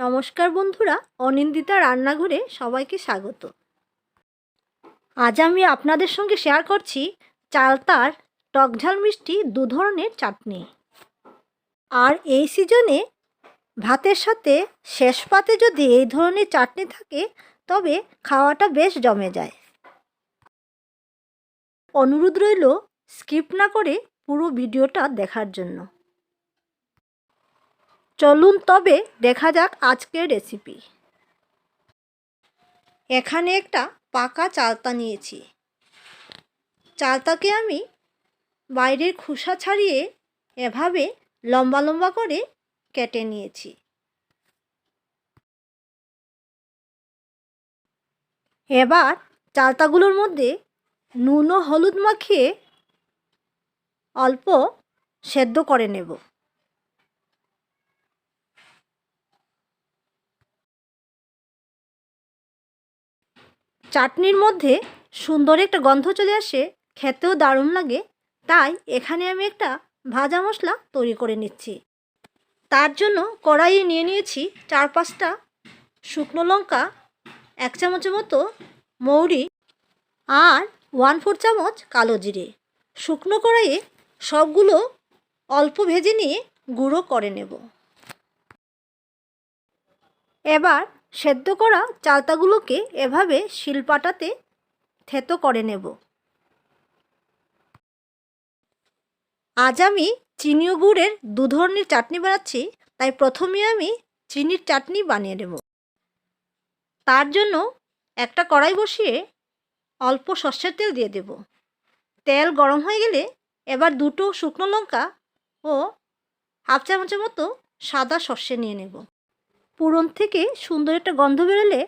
নমস্কার বন্ধুরা, অনিন্দিতা রান্নাঘরে সবাইকে স্বাগত। আজ আমি আপনাদের সঙ্গে শেয়ার করছি চালতার টকঝাল মিষ্টি দু ধরনের চাটনি। আর এই সিজনে ভাতের সাথে শেষ পাতে যদি এই ধরনের চাটনি থাকে, তবে খাওয়াটা বেশ জমে যায়। অনুরোধ রইল স্কিপ না করে পুরো ভিডিওটা দেখার জন্য। চলুন তবে দেখা যাক আজকের রেসিপি এখানে একটা পাকা চালতা নিয়েছি। চালতাকে আমি বাইরের খোসা ছাড়িয়ে এভাবে লম্বা লম্বা করে কেটে নিয়েছি। এবার চালতাগুলোর মধ্যে নুন ও হলুদ মাখিয়ে অল্প সেদ্ধ করে নেব। চাটনির মধ্যে সুন্দর একটা গন্ধ চলে আসে, খেতেও দারুণ লাগে। তাই এখানে আমি একটা ভাজা মশলা তৈরি করে নিচ্ছি। তার জন্য কড়াইয়ে নিয়ে নিয়েছি চার পাঁচটা শুকনো লঙ্কা, এক চামচের মতো মৌরি আর ওয়ান ফোর চামচ কালো জিরে। শুকনো কড়াইয়ে সবগুলো অল্প ভেজে নিয়ে গুঁড়ো করে নেব। এবার সেদ্ধ করা চালতাগুলোকে এভাবে শিলপাটাতে থেতো করে নেব। আজ আমি চিনি ও গুড়ের দু ধরনের চাটনি বানাচ্ছি, তাই প্রথমে আমি চিনির চাটনি বানিয়ে নেব। তার জন্য একটা কড়াই বসিয়ে অল্প সর্ষের তেল দিয়ে দেব। তেল গরম হয়ে গেলে এবার দুটো শুকনো লঙ্কা ও হাফ চামচের মতো সাদা সর্ষে নিয়ে নেব। পুরন থেকে সুন্দর একটা গন্ধ বেরোলে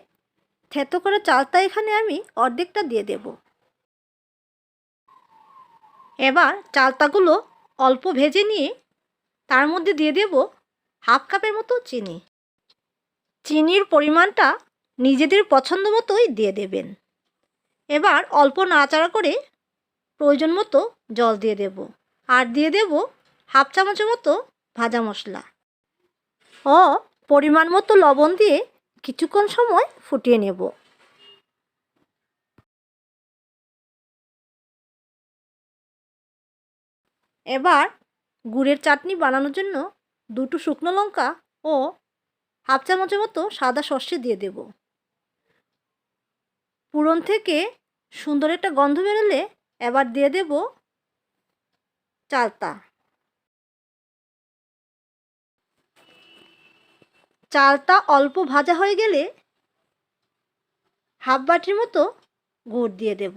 থেতো করা চালটা এখানে আমি অর্ধেকটা দিয়ে দেব। এবার চালতাগুলো অল্প ভেজে নিয়ে তার মধ্যে দিয়ে দেব হাফ কাপের মতো চিনি। চিনির পরিমাণটা নিজেদের পছন্দ মতোই দিয়ে দেবেন। এবার অল্প নাড়াচাড়া করে প্রয়োজন মতো জল দিয়ে দেব আর দিয়ে দেব হাফ চামচের মতো ভাজা মশলা। ও পরিমাণ মতো লবণ দিয়ে কিছুক্ষণ সময় ফুটিয়ে নেব। এবার গুড়ের চাটনি বানানোর জন্য দুটো শুকনো লঙ্কা ও হাফ চামচের মতো সাদা সর্ষে দিয়ে দেব। পুরন থেকে সুন্দর একটা গন্ধ বেরোলে এবার দিয়ে দেব চালতা। চালটা অল্প ভাজা হয়ে গেলে হাফ বাটির মতো গুড় দিয়ে দেব।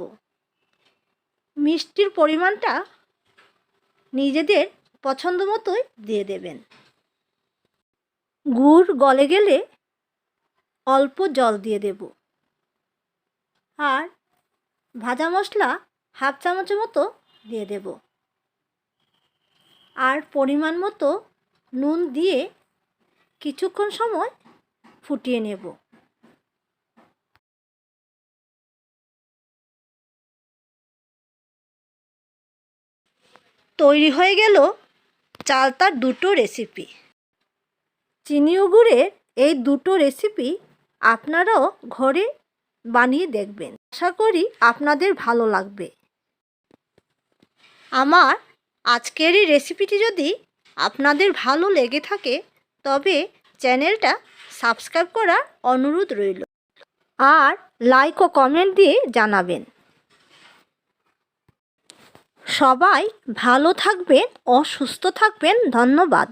মিষ্টির পরিমাণটা নিজেদের পছন্দ মতোই দিয়ে দেবেন। গুড় গলে গেলে অল্প জল দিয়ে দেব। আর ভাজা মশলা হাফ চামচের মতো দিয়ে দেব। আর পরিমাণ মতো নুন দিয়ে কিছুক্ষণ সময় ফুটিয়ে নেব। তৈরি হয়ে গেল চালতার দুটো রেসিপি চিনি ও গুড়ের এই দুটো রেসিপি আপনারাও ঘরে বানিয়ে দেখবেন। আশা করি আপনাদের ভালো লাগবে। আমার আজকের এই রেসিপিটি যদি আপনাদের ভালো লেগে থাকে তবে চ্যানেলটা সাবস্ক্রাইব করার অনুরোধ রইল। আর লাইক ও কমেন্ট দিয়ে জানাবেন। সবাই ভালো থাকবেন, অসুস্থ সুস্থ থাকবেন, ধন্যবাদ।